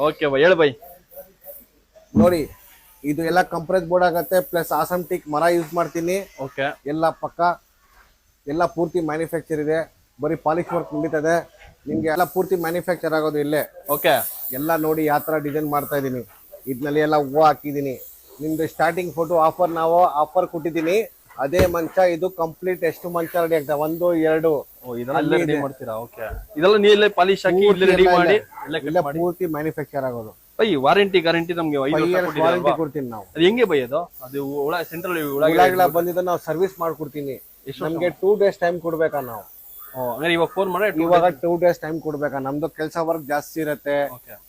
ಓಕೆ ಬೈ ಹೇಳು ಬೈ. ನೋಡಿ ಇದು ಎಲ್ಲ ಕಂಪ್ರೆಸ್ ಬೋರ್ಡ್ ಆಗತ್ತೆ ಪ್ಲಸ್ ಆಸಮ್ ಟಿಕ್ ಮರ ಯೂಸ್ ಮಾಡ್ತೀನಿ. ಓಕೆ. ಎಲ್ಲ ಪಕ್ಕ ಎಲ್ಲ ಪೂರ್ತಿ ಮ್ಯಾನುಫ್ಯಾಕ್ಚರ್ ಇದೆ. ಬರೀ ಪಾಲಿಶ್ ವರ್ಕ್ ನಡೀತದೆ. ನಿಮ್ಗೆ ಎಲ್ಲ ಪೂರ್ತಿ ಮ್ಯಾನುಫ್ಯಾಕ್ಚರ್ ಆಗೋದು ಇಲ್ಲೇ. ಓಕೆ ಎಲ್ಲ ನೋಡಿ ಯಾವ ಥರ ಡಿಸೈನ್ ಮಾಡ್ತಾ ಇದ್ದೀನಿ. ಇದ್ನಲ್ಲಿ ಎಲ್ಲ ಹೂವು ಹಾಕಿದ್ದೀನಿ. ನಿಮ್ದು ಸ್ಟಾರ್ಟಿಂಗ್ ಫೋಟೋ ಆಫರ್ ನಾವು ಆಫರ್ ಕೊಟ್ಟಿದ್ದೀನಿ. ಅದೇ ಮಂಚ ಇದು ಕಂಪ್ಲೀಟ್ ಎಷ್ಟು ಮಂಚ ರೆಡಿ ಆಗ್ತದೆ ಒಂದು ಎರಡು. ಇದೆಲ್ಲ ಅಲ್ಲಿ ರೆಡಿ ಮಾಡ್ತೀರಾ? ಓಕೆ ಇದೆಲ್ಲ ನೀವೇ ಪಾಲಿಶ್ ಹಾಕಿ ಪೂರ್ತಿ ರೆಡಿ ಮಾಡಿ ಎಲ್ಲ ಪೂರ್ತಿ ಮ್ಯಾನುಫ್ಯಾಕ್ಚರ್ ಆಗೋದು. ಬೈ ವಾರಂಟಿ ಗ್ಯಾರಂಟಿ ನಮ್ಗೆ ವಾರಂಟಿ ಕೊಡ್ತೀನಿ ನಾವು. ಅದು ಹೆಂಗೆ ಬೈ ಅದು? ಅದು ಒಳ ಸೆಂಟ್ರಲ್ ಬಂದಿದ್ದು ನಾವು ಸರ್ವಿಸ್ ಮಾಡ್ಕೊಡ್ತೀನಿ. ನಮ್ಗೆ ಟೂ ಡೇಸ್ ಟೈಮ್ ಕೊಡ್ಬೇಕಾ ನಾವು. ಅಂದ್ರೆ ಇವಾಗ ಫೋನ್ ಮಾಡಿ ಇವಾಗ ಟೂ ಡೇಸ್ ಟೈಮ್ ಕೊಡ್ಬೇಕಾ? ನಮ್ದು ಕೆಲಸ ವರ್ಕ್ ಜಾಸ್ತಿ ಇರುತ್ತೆ.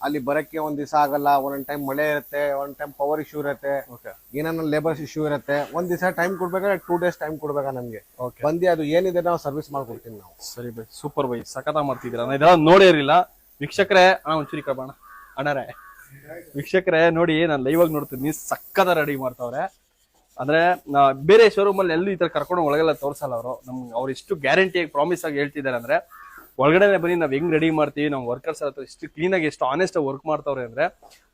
ಅಲ್ಲಿ ಬರಕ್ಕೆ ಒಂದ್ ದಿವಸ ಆಗಲ್ಲ ಒಂದೊಂದ್ ಟೈಮ್ ಮಳೆ ಇರುತ್ತೆ ಒಂದ್ ಟೈಮ್ ಪವರ್ ಇಶ್ಯೂ ಇರುತ್ತೆ. ಏನಾನ ಲೇಬರ್ಸ್ ಇಶ್ಯೂ ಇರುತ್ತೆ. ಒಂದ್ ದಿವಸ ಟೈಮ್ ಕೊಡ್ಬೇಕಾದ್ರೆ ಟೂ ಡೇಸ್ ಟೈಮ್ ಕೊಡ್ಬೇಕಾ ನಮ್ಗೆ? ಬಂದಿ ಅದು ಏನಿದೆ ನಾವು ಸರ್ವಿಸ್ ಮಾಡ್ಕೊಡ್ತೀನಿ ನಾವು. ಸರಿ ಬೈ ಸೂಪರ್ ಬೈ. ಸಖತ ಮಾಡ್ತಿದ್ದೀರಾ? ನಾನು ಇದೆಲ್ಲ ನೋಡೇ ಇರಲಿಲ್ಲ. ವೀಕ್ಷಕರೇ ಅಣ್ಣ ಒಂಚೂರಿ ಕಬಣ ಅಣ್ಣರೇ. ವೀಕ್ಷಕರೇ ನೋಡಿ ನಾನು ಲೈವ್ ಆಗಿ ನೋಡ್ತೀನಿ. ಸಕ್ಕದ ರೆಡಿ ಮಾಡ್ತಾವ್ರೆ. ಅಂದ್ರೆ ಬೇರೆ ಶೋರೂಮ್ ಅಲ್ಲಿ ಎಲ್ಲೂ ಈ ತರ ಕರ್ಕೊಂಡು ಒಳಗೆಲ್ಲ ತೋರ್ಸಲ್ಲ ಅವರು. ನಮ್ಗೆ ಅವ್ರು ಎಷ್ಟು ಗ್ಯಾರಂಟಿ ಪ್ರಾಮಿಸ್ ಆಗಿ ಹೇಳ್ತಿದ್ದಾರೆ ಅಂದ್ರೆ ಒಳಗಡೆ ಬನ್ನಿ ನಾವ್ ಹೆಂಗ್ ರೆಡಿ ಮಾಡ್ತೀವಿ ನಾವು ವರ್ಕರ್ಸ್ ಹತ್ರ ಎಷ್ಟು ಕ್ಲೀನ್ ಆಗಿ ಎಷ್ಟು ಆನೆಸ್ಟ್ ಆಗಿ ವರ್ಕ್ ಮಾಡ್ತಾವ್ರೆ ಅಂದ್ರೆ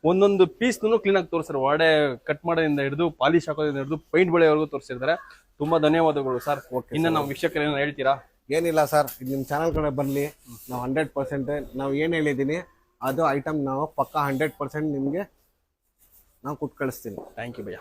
ಒಂದೊಂದು ಪೀಸ್ನು ಕ್ಲೀನ್ ಆಗಿ ತೋರಿಸ್ತಾರೆ ವಾಡೆ ಕಟ್ ಮಾಡೋದ್ರಿಂದ ಹಿಡಿದು ಪಾಲಿಶ್ ಹಾಕೋದ್ರಿಂದ ಹಿಡಿದು ಪೈಂಟ್ ಬೆಳೆಯವರೆಗೂ ತೋರಿಸಿರ್ತಾರೆ. ತುಂಬಾ ಧನ್ಯವಾದಗಳು ಸರ್. ಇನ್ನು ನಾವು ವೀಕ್ಷಕರು ಏನೋ ಹೇಳ್ತೀರಾ? ಏನಿಲ್ಲ ಸರ್. ನಿಮ್ ಚಾನಲ್ ಕಡೆ ಬರ್ಲಿ ನಾವು ಹಂಡ್ರೆಡ್ ಪರ್ಸೆಂಟ್ ನಾವು ಏನ್ ಹೇಳಿದೀನಿ ಅದು ಐಟಮ್ ನಾವು ಪಕ್ಕ ಹಂಡ್ರೆಡ್ ಪರ್ಸೆಂಟ್ ನಿಮ್ಗೆ ನಾವು ಕೊಟ್ಟು ಕಳಿಸ್ತೀನಿ. Thank you bhaiya.